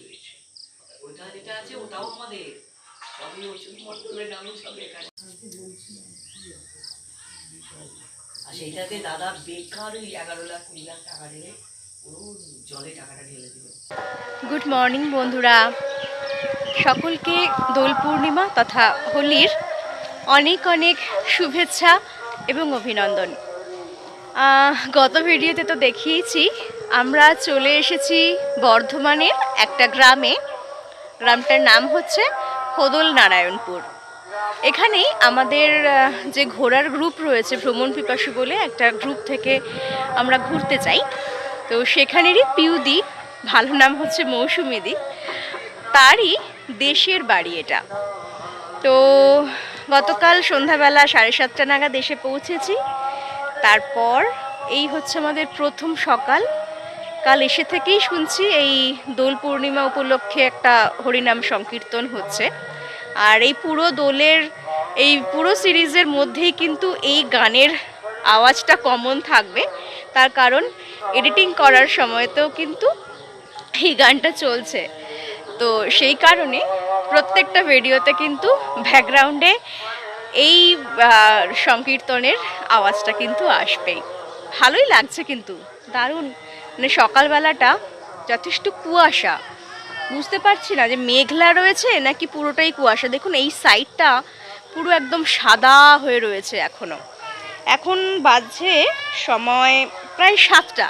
রয়েছে। ওটা যেটা আছে ওটাও আমাদের। সবই নামে সব আর সেইটাতে দাদা বেকার ওই এগারো লাখ কুড়ি লাখ টাকা গুড মর্নিং বন্ধুরা। সকলকে দোল পূর্ণিমা তথা হোলির অনেক অনেক শুভেচ্ছা এবং অভিনন্দন। গত ভিডিওতে তো দেখিয়েছি আমরা চলে এসেছি বর্ধমানের একটা গ্রামে। গ্রামটার নাম হচ্ছে হোদল নারায়ণপুর। এখানেই আমাদের যে ঘোরার গ্রুপ রয়েছে ভ্রমণ পিপাসু বলে একটা গ্রুপ থেকে আমরা ঘুরতে যাই তো সেখানেরই পিউদি, ভালো নাম হচ্ছে মৌসুমিদি। তারই দেশের বাড়ি এটা। তো গতকাল সন্ধ্যাবেলা সাড়ে সাতটা নাগাদ এসে পৌঁছেছি। তারপর এই হচ্ছে আমাদের প্রথম সকাল। কাল এসে থেকেই শুনছি এই দোল পূর্ণিমা উপলক্ষে একটা হরিনাম সংকীর্তন হচ্ছে। আর এই পুরো দোলের, এই পুরো সিরিজের মধ্যেই কিন্তু এই গানের আওয়াজটা কমন থাকবে। তার কারণ এডিটিং করার সময়তেও কিন্তু এই গানটা চলছে। তো সেই কারণে প্রত্যেকটা ভিডিওতে কিন্তু ব্যাকগ্রাউন্ডে এই সংকীর্তনের আওয়াজটা কিন্তু আসবেই। ভালোই লাগছে কিন্তু, দারুণ। মানে সকালবেলাটা যথেষ্ট কুয়াশা। বুঝতে পারছি না যে মেঘলা রয়েছে নাকি পুরোটাই কুয়াশা। দেখুন, এই সাইডটা পুরো একদম সাদা হয়ে রয়েছে এখনও এখন বাজছে সময় প্রায় সাতটা।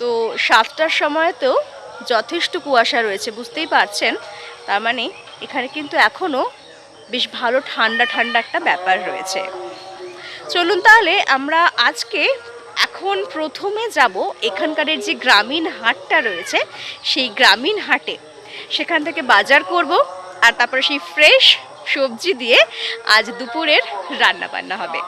তো সাতটার সময়তেও যথেষ্ট কুয়াশা রয়েছে, বুঝতেই পারছেন? তার মানে এখানে কিন্তু এখনও বেশ ভালো ঠান্ডা ঠান্ডা একটা ব্যাপার রয়েছে। চলুন তাহলে আমরা আজকে এখন প্রথমে যাব এখানকারের যে গ্রামীণ হাটটা রয়েছে, সেই গ্রামীণ হাটে। সেখান থেকে বাজার করব আর তারপরে সেই ফ্রেশ সবজি দিয়ে আজ দুপুরের রান্না বান্না হবে।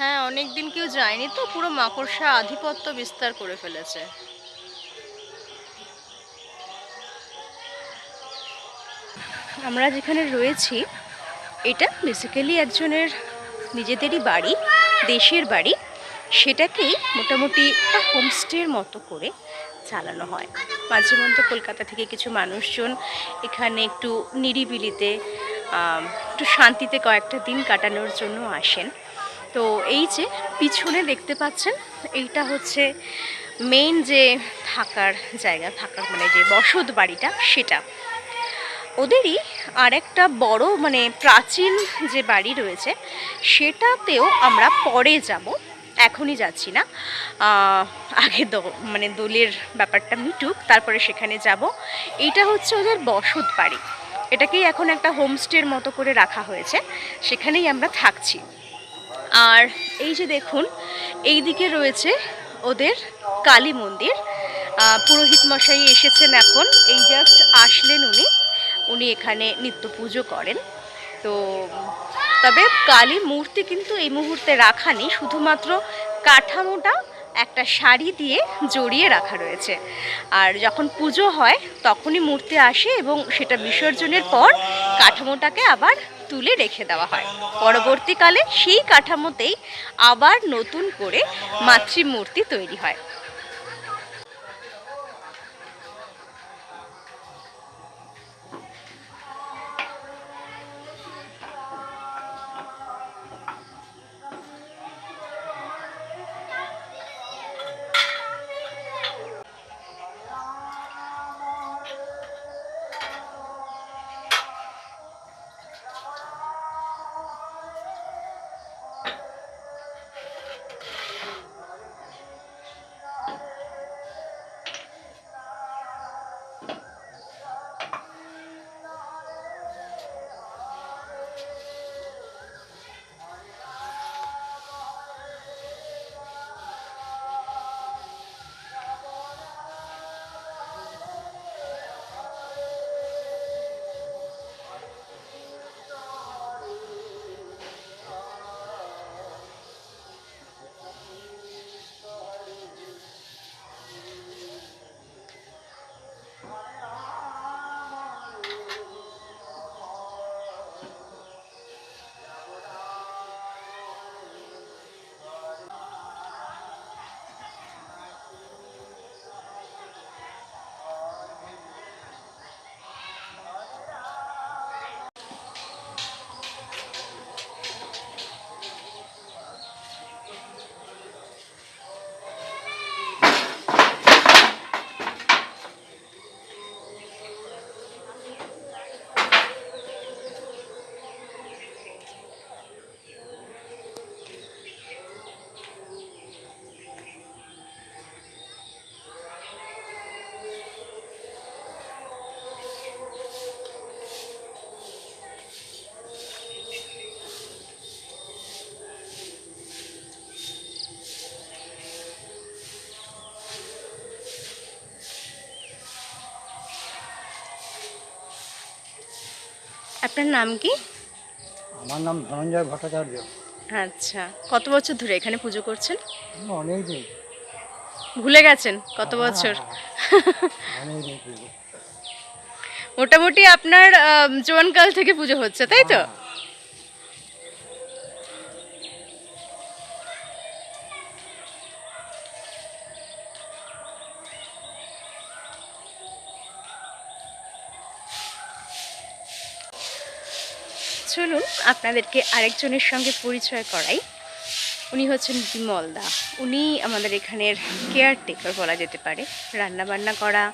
হ্যাঁ অনেক দিন কেউ যায়নি তো, পুরো মাকড়সা আধিপত্য বিস্তার করে ফেলেছে। আমরা যেখানে রয়েছি, এটা বেসিক্যালি একজনের নিজেদেরই বাড়ি, দেশের বাড়ি। সেটাকেই মোটামুটি একটা হোমস্টের মতো করে চালানো হয়। মাঝে মধ্যে কলকাতা থেকে কিছু মানুষজন এখানে একটু নিরিবিলিতে একটু শান্তিতে কয়েকটা দিন কাটানোর জন্য আসেন। তো এই যে পিছনে দেখতে পাচ্ছেন, এইটা হচ্ছে মেইন যে থাকার জায়গা, থাকার মানে যে বসত বাড়িটা, সেটা। ওদেরই আরেকটা বড় মানে প্রাচীন যে বাড়ি রয়েছে, সেটাতেও আমরা পরে যাব। এখনই যাচ্ছি না। আগে দ মানে দোলের ব্যাপারটা মিটুক, তারপরে সেখানে যাব। এইটা হচ্ছে ওদের বসত বাড়ি। এটাকেই এখন একটা হোমস্টের মতো করে রাখা হয়েছে। সেখানেই আমরা থাকছি। আর এই যে দেখুন এই দিকে রয়েছে ওদের কালী মন্দির। পুরোহিত মশাই এসেছেন এখন। এই জাস্ট আসলেন উনি। উনি এখানে নিত্য পুজো করেন। তো, তবে কালী মূর্তি কিন্তু এই মুহূর্তে রাখা নেই। শুধুমাত্র কাঠামোটা একটা শাড়ি দিয়ে জড়িয়ে রাখা রয়েছে। আর যখন পুজো হয়, তখনই মূর্তি আসে এবং সেটা বিসর্জনের পর কাঠামোটাকে আবার তুলে রেখে দেওয়া হয়। পরবর্তীকালে সেই কাঠামোতেই আবার নতুন করে মাতৃমূর্তি তৈরি হয়। আপনার নাম কি? আমার নাম ধনঞ্জয় ভট্টাচার্য। আচ্ছা কত বছর ধরে এখানে পুজো করছেন? অনেক দিন। ভুলে গেছেন কত বছর? অনেক দিন থেকে। মোটামুটি আপনার জোয়ানকাল থেকে পুজো হচ্ছে তাই তো চলুন আপনাদেরকে আরেকজনের সঙ্গে পরিচয় করাই। উনি হচ্ছেন বিমল দা। উনি আমাদের এখানের কেয়ারটেকার বলা যেতে পারে। রান্না বান্না করা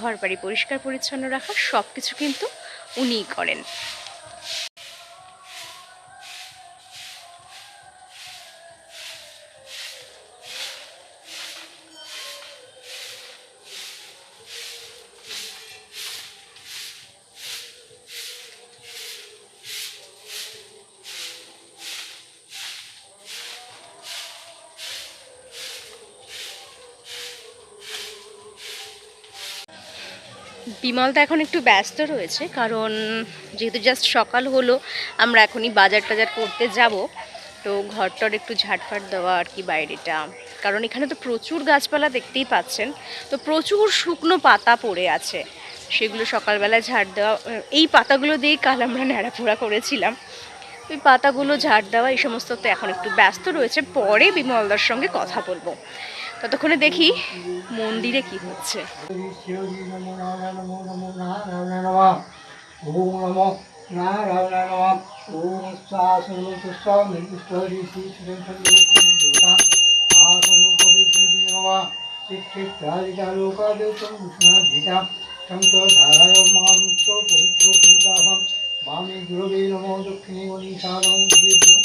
ঘর বাড়ি পরিষ্কার পরিচ্ছন্ন রাখা সব কিছু কিন্তু উনিই করেন। বিমলদা এখন একটু ব্যস্ত রয়েছে, কারণ যেহেতু জাস্ট সকাল হলো, আমরা এখনই বাজার টাজার করতে যাব। তো ঘরটর একটু ঝাটফাট দেওয়া আর কি বাইরেটা। কারণ এখানে তো প্রচুর গাছপালা দেখতেই পাচ্ছেন। তো প্রচুর শুকনো পাতা পড়ে আছে। সেগুলো সকালবেলায় ঝাড় দেওয়া, এই পাতাগুলো দিয়েই কাল আমরা ন্যাড়াপোড়া করেছিলাম। ওই পাতাগুলো ঝাড় দেওয়া, এই সমস্ত তো এখন একটু ব্যস্ত রয়েছে। পরে বিমলদার সঙ্গে কথা বলব। ততক্ষণে দেখি মন্দিরে কি হচ্ছে। মাম গুরবে নমো দক্ষিণে মনীষানম দীর্ঘম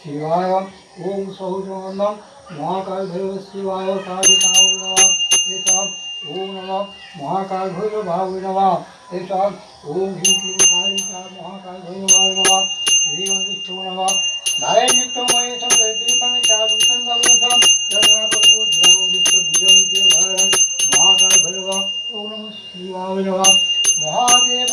শিবায় ওম সৌজনন্দম মহাকাল ভৈরব শিবায় এসব ওম নমঃ মহাকাল ভৈরবায় নমঃ এসব ওম হিং ক্লিং কালিকা মহাকাল ভৈরব ভৈরব নমঃ শিবায় নমঃ, মহাদেব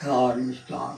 আর মিষ্টান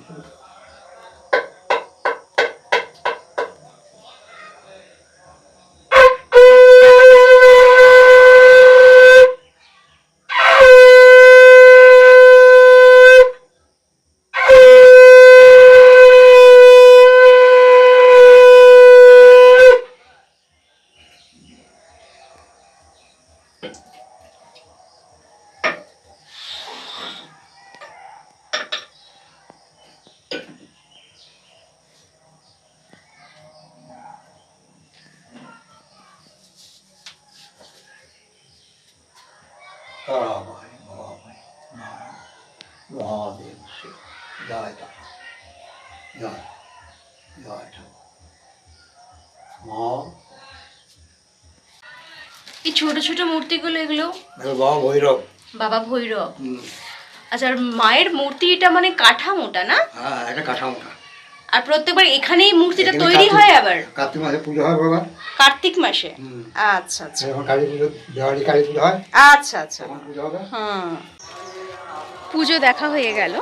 এই ছোট ছোট মূর্তিগুলো এগুলো? বাবা ভৈরব। বাবা ভৈরব। আচ্ছা আর মায়ের মূর্তিটা মানে কাঠামোটা না? হ্যাঁ এটা কাঠামোটা। আর প্রত্যেকবার এখানেই মূর্তিটা তৈরি হয় আবার? কার্তিক মাসে পুজো হয় বাবা। কার্তিক মাসে? আচ্ছা আচ্ছা। কালী পুজো দেওয়ালি কালী পুজো হয়। আচ্ছা আচ্ছা। পুজো হবে। হুম। পুজো দেখা হয়ে গেল।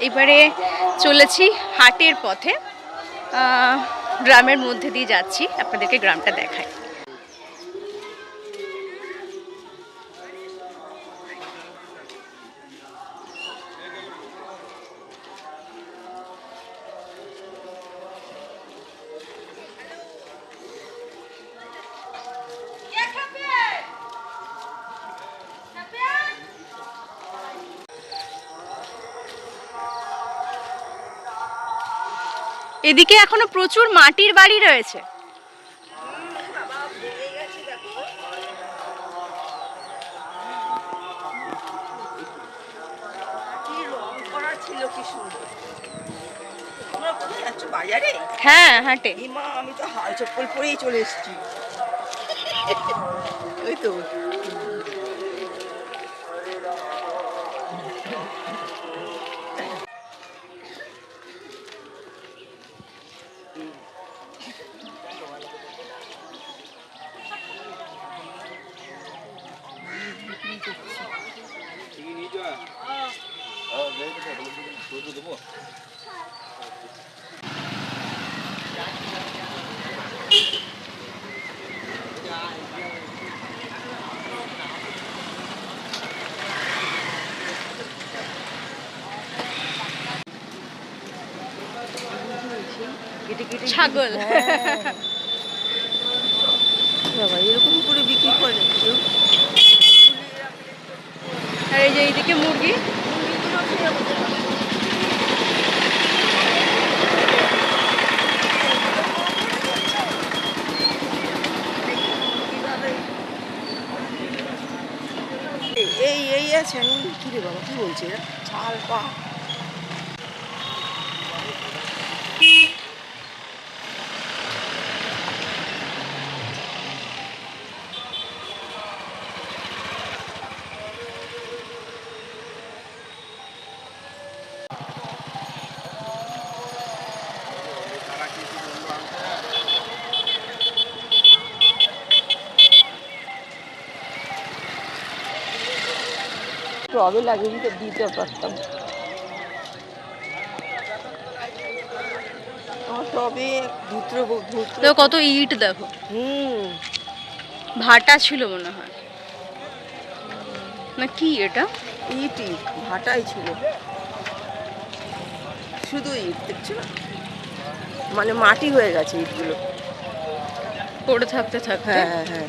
এবারে চলেছি হাটের পথে। গ্রামের মধ্যে দিয়ে যাচ্ছি আপনাদেরকে গ্রামটা দেখাই। এদিকে এখনও প্রচুর মাটির বাড়ি রয়েছে। হ্যাঁ হাটে। আমি তো হাল চপ্পল পরেই চলে এসেছি। ওই তো কেটে কেটে ছাগল। বাবা এরকম করে বিক্রি করে আর এই যে এইদিকে মুরগি। এই এই আছে। আমি কি রে বাবা কি বলছে ছাল পা টবে লাগিয়ে দিতে দিতে পারতাম। টবে তো কত ইট দেখো। হুম। ভাটা ছিল মনে হয়। না কি এটা? ইট ইট ভাটাই ছিল। শুধু ইট দেখছ? না মানে মাটি হয়ে গেছে ইটগুলো। পড়ে থাকতে থাকতে? হ্যাঁ হ্যাঁ।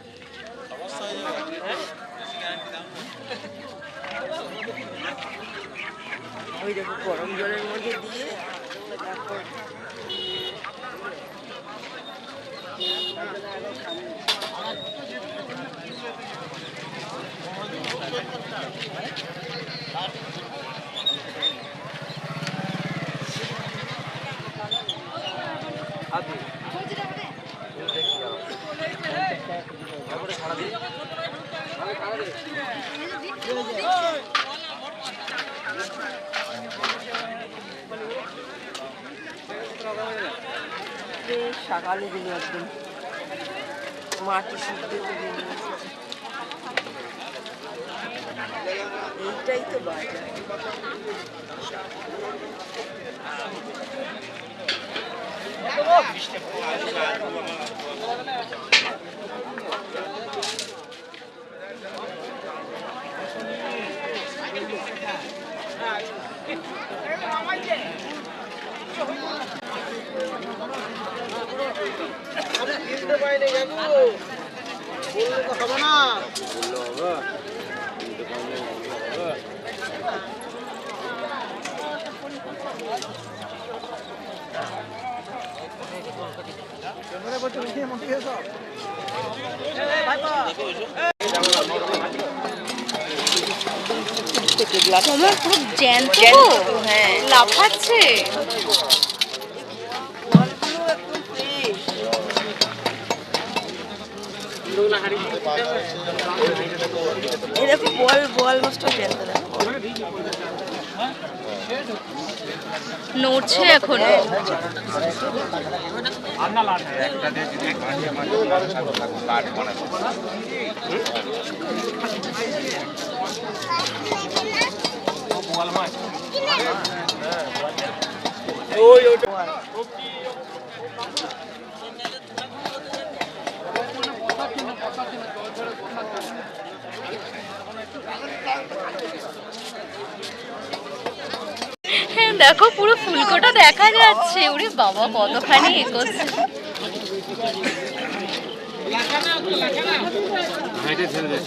গরম জলের মধ্যে দিয়ে বেশ সকালে দিল একদম মাটি শুদ্ধ এইটাই তো বাজার। জ্যান্ত জ্যান্ত তো, হ্যাঁ। লাফাচ্ছে ফলগুলো একদম ফ্রেশ এই দেখো বল বল মাছটা জ্যান্ত নড়ছে এখনও। হ্যাঁ দেখো পুরো ফুলকোটা দেখা যাচ্ছে। ওরে বাবা কতখানি এগোচ্ছে। ছেড়ে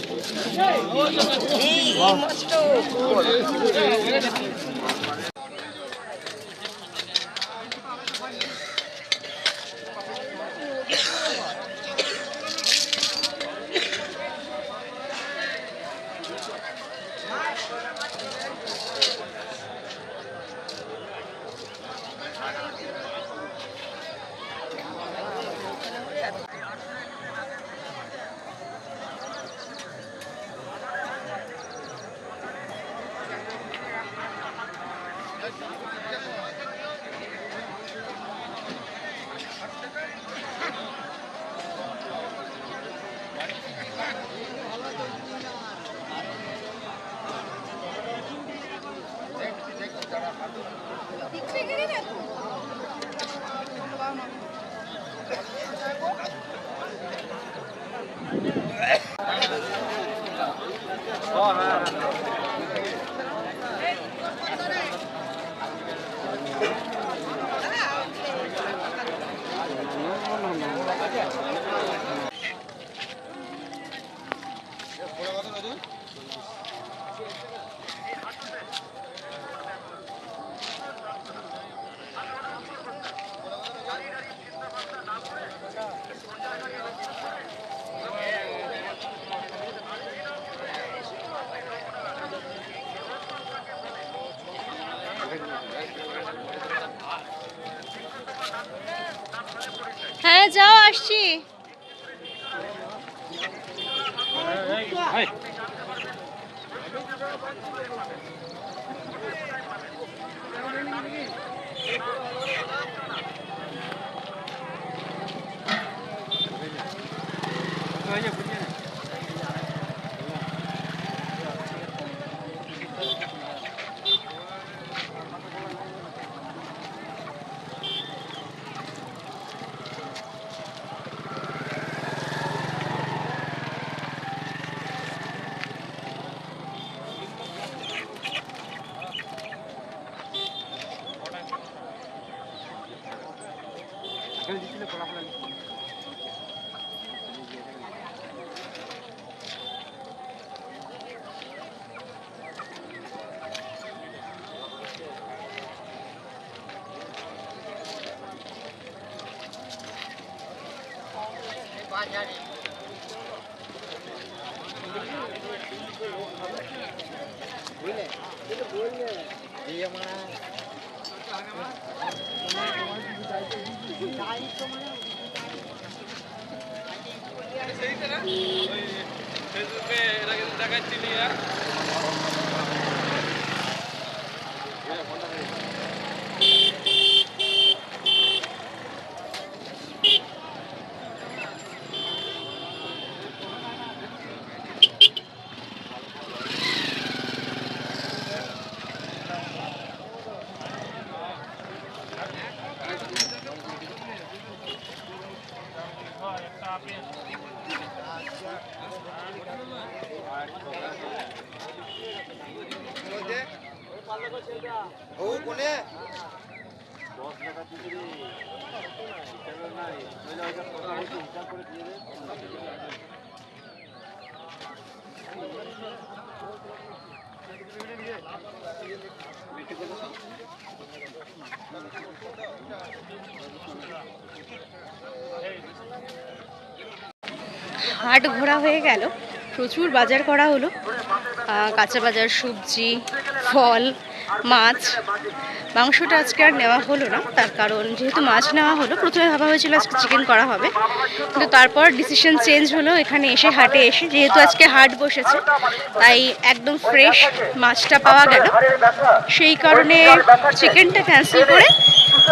হ্যাঁ যাও আসছি Dia mana? ফেসবুকে দেখাচ্ছিলি আর হ্যাঁ যাও আসছি হাট ঘোরা হয়ে গেল। প্রচুর বাজার করা হলো। কাঁচা বাজার, সবজি, ফল, মাছ। মাংসটা আজকে আর নেওয়া হলো না। তার কারণ যেহেতু মাছ নেওয়া হলো, প্রথমে ভাবা হয়েছিল আজকে চিকেন করা হবে। কিন্তু তারপর ডিসিশন চেঞ্জ হলো এখানে এসে, হাটে এসে। যেহেতু আজকে হাট বসেছে, তাই একদম ফ্রেশ মাছটা পাওয়া গেল। সেই কারণে চিকেনটা ক্যান্সেল করে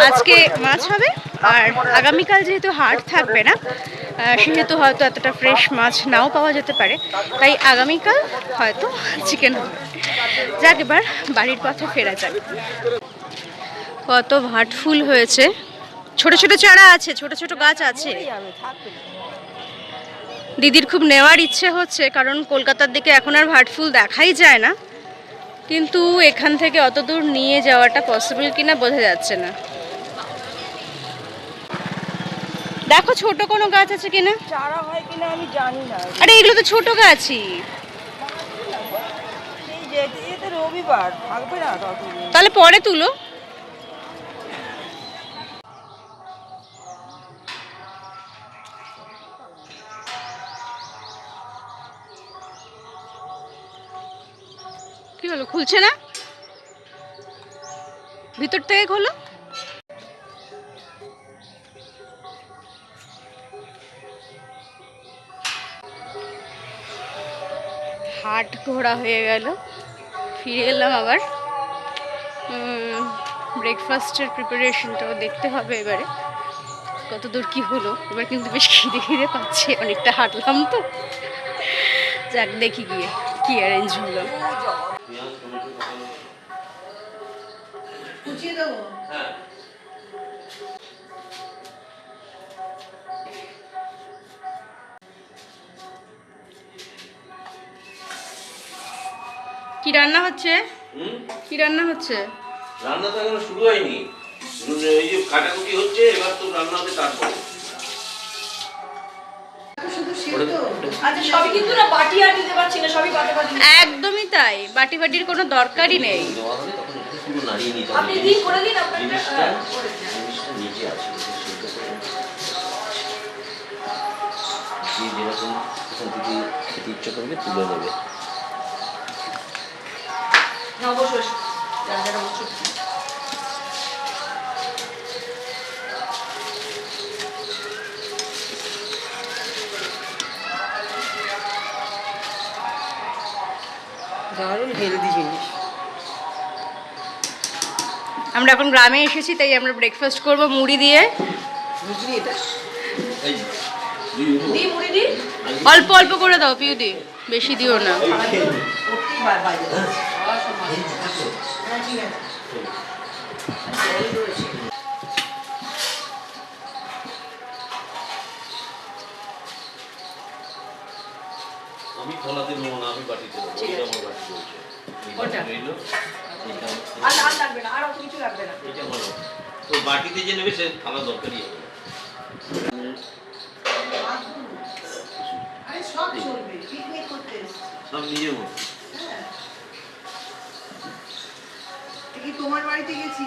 আজকে মাছ হবে। আর আগামীকাল যেহেতু হাট থাকবে না সেহেতু হয়তো এতটা ফ্রেশ মাছ নাও পাওয়া যেতে পারে। তাই আগামীকাল হয়তো চিকেন হবে। যাক এবার বাড়ির পথে ফেরা যাক। কত ভাট ফুল হয়েছে। ছোট ছোট চারা আছে, ছোট ছোট গাছ আছে। দিদির খুব নেওয়ার ইচ্ছে হচ্ছে, কারণ কলকাতার দিকে এখন আর ভাট ফুল দেখাই যায় না। কিন্তু এখান থেকে অত দূর নিয়ে যাওয়াটা পসিবল কিনা বোঝা যাচ্ছে না। দেখো ছোট কোনো গাছ আছে কিনা? চারা হয় কিনা আমি জানি না। আরে এগুলো তো ছোট গাছই। রবিবার থাকবে না তাহলে পরে তুলো। কি হলো খুলছে না? ভিতর থেকে খোলো। হাট ঘোরা হয়ে গেল। ফিরে এলাম আবার। ব্রেকফাস্টের প্রিপারেশনটাও দেখতে হবে এবারে। কতদূর কি হলো, এবার কিন্তু বেশ খিদে খিদে পাচ্ছে, অনেকটা হাঁটলাম তো। যাক, দেখি গিয়ে কী অ্যারেঞ্জ হলো। কি রান্না হচ্ছে? কি রান্না হচ্ছে? রান্না তো এখনও শুরু হয়নি। এই যে কাটাকুটি হচ্ছে এবার তো রান্না হবে তারপরে। আচ্ছা সবই কিন্তু না বাটি আর দিতে পারছি না সবই বাটে বাটি। একদমই তাই। বাটি বাটির কোনো দরকারই নেই। হ্যাঁ, যেরকম থেকে খেতে ইচ্ছা করবে তুলে নেবে। দারুণ হেলদি জিনিস। আমরা এখন গ্রামে এসেছি তাই আমরা ব্রেকফাস্ট করব মুড়ি দিয়ে। অল্প অল্প করে দাও পিউদি। বেশি দিও না। আমি খোলাতে নেব না আমি বাটিতে দেবো। এটা আমার বাটি চলছে? রইল আর আর লাগবে না আর অত কিছু লাগবে না। এটা ভালো তো বাটিতে যে নেবে সে থালা দরকারই হবে। সব নিজের মতো হ্যাঁ। এ কি তোমার বাড়িতে গেছি?